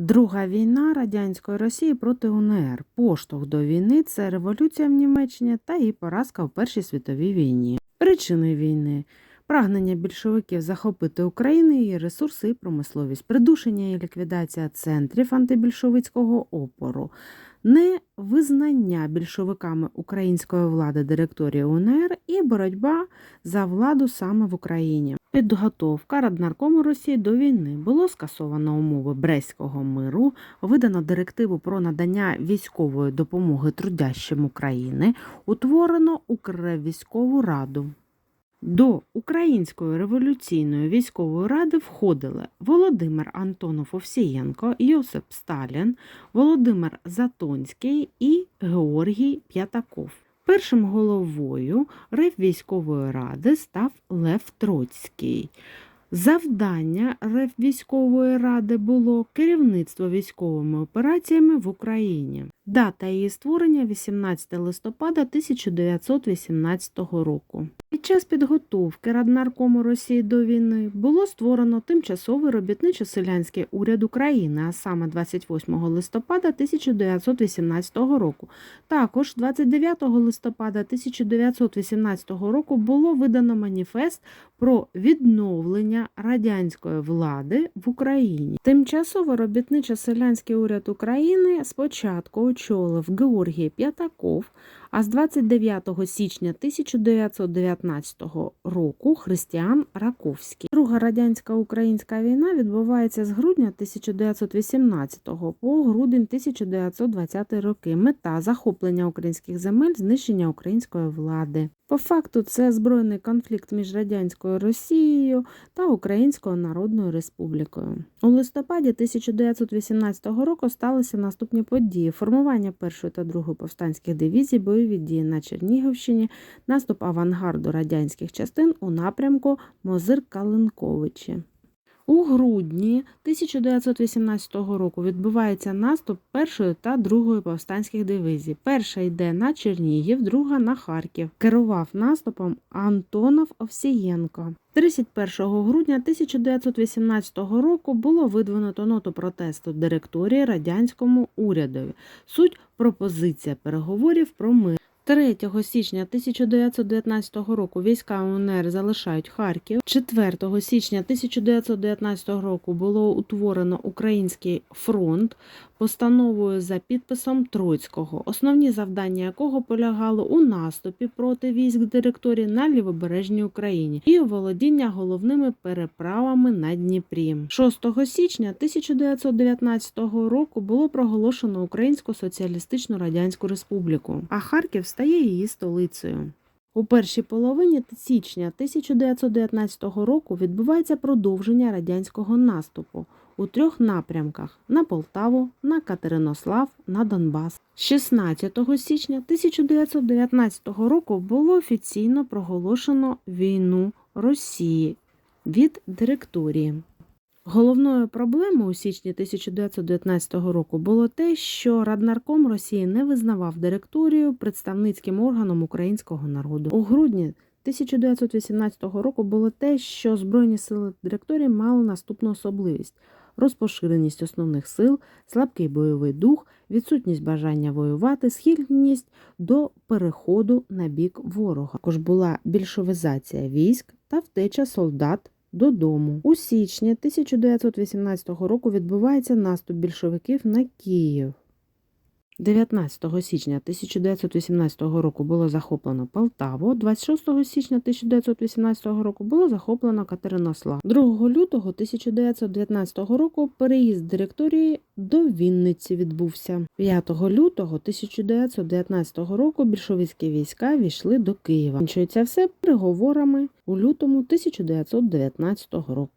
Друга війна радянської Росії проти УНР. Поштовх до війни це революція в Німеччині та її поразка в Першій світовій війні. Причини війни. Прагнення більшовиків захопити Україну, її ресурси і промисловість, придушення і ліквідація центрів антибільшовицького опору, невизнання більшовиками української влади директорії УНР і боротьба за владу саме в Україні. Підготовка Раднаркому Росії до війни. Було скасовано умови Брестського миру, видано директиву про надання військової допомоги трудящим України, утворено Укрвійськову раду. До Української революційної військової ради входили Володимир Антонов Овсієнко, Йосип Сталін, Володимир Затонський і Георгій П'ятаков. Першим головою Реввійськової ради став Лев Троцький. Завдання Реввійськової ради було керівництво військовими операціями в Україні. Дата її створення 18 листопада 1918 року. Під час підготовки Раднаркому Росії до війни було створено тимчасовий робітничо-селянський уряд України, а саме 28 листопада 1918 року. Також 29 листопада 1918 року було видано маніфест про відновлення радянської влади в Україні. Тимчасовий робітничо-селянський уряд України спочатку очолив Георгій П'ятаков, а з 29 січня 1919 року Христіан Раковський. Друга радянсько-українська війна відбувається з грудня 1918 по грудень 1920 роки. Мета захоплення українських земель, знищення української влади. По факту це збройний конфлікт між радянською Росією та Українською Народною Республікою. У листопаді 1918 року сталися наступні події: формування першої та другої повстанських дивізій, бойові дії на Чернігівщині, наступ авангарду радянських частин у напрямку Мозир-Калинковичі. У грудні 1918 року відбувається наступ першої та другої повстанських дивізій. Перша йде на Чернігів, друга на Харків. Керував наступом Антонов Овсієнко. 31 грудня 1918 року було видвинуто ноту протесту директорії радянському урядові. Суть пропозиція переговорів про мир. 3 січня 1919 року війська УНР залишають Харків. 4 січня 1919 року було утворено Український фронт постановою за підписом Троцького, основні завдання якого полягало у наступі проти військ директорії на лівобережній Україні і володіння головними переправами на Дніпрі. 6 січня 1919 року було проголошено Українську соціалістичну радянську республіку, а Харків стає її столицею. У першій половині січня 1919 року відбувається продовження радянського наступу у трьох напрямках: на Полтаву, на Катеринослав, на Донбас. 16 січня 1919 року було офіційно проголошено війну Росії від директорії. Головною проблемою у січні 1919 року було те, що Раднарком Росії не визнавав директорію представницьким органом українського народу. У грудні 1918 року було те, що Збройні сили директорії мали наступну особливість: розпоширеність основних сил, слабкий бойовий дух, відсутність бажання воювати, схильність до переходу на бік ворога. Також була більшовизація військ та втеча солдат додому. У січні 1918 року відбувається наступ більшовиків на Київ. 19 січня 1918 року було захоплено Полтаву, 26 січня 1918 року було захоплено Катеринослав. 2 лютого 1919 року переїзд директорії до Вінниці відбувся. 5 лютого 1919 року більшовицькі війська війшли до Києва. Кінчується все переговорами у лютому 1919 року.